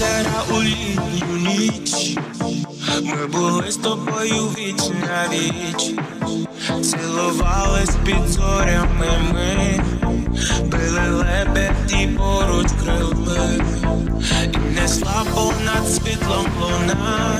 озера у літню ніч. Ми були з тобою віч на віч, цілувались під зорями ми, били лебеді поруч крилми, і несла понад світлом луна,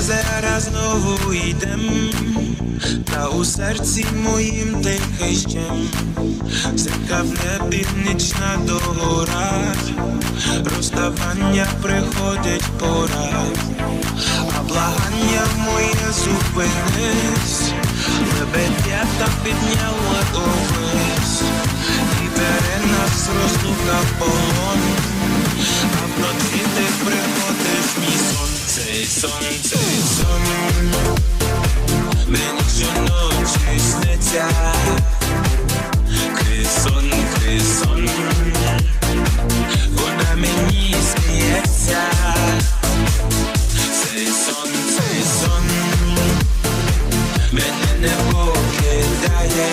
озера знову йдем, та у серці моїм тихий щем, Зирка в небі нічна догора, розставання приходить пора, а благання моє зупинись, лебедята підняли увесь, і бере нас розлука полон. Цей сон, цей сон Мені щоночі сниться Крисон, крисон Вона мені сміється Цей сон, цей сон Мене не покидає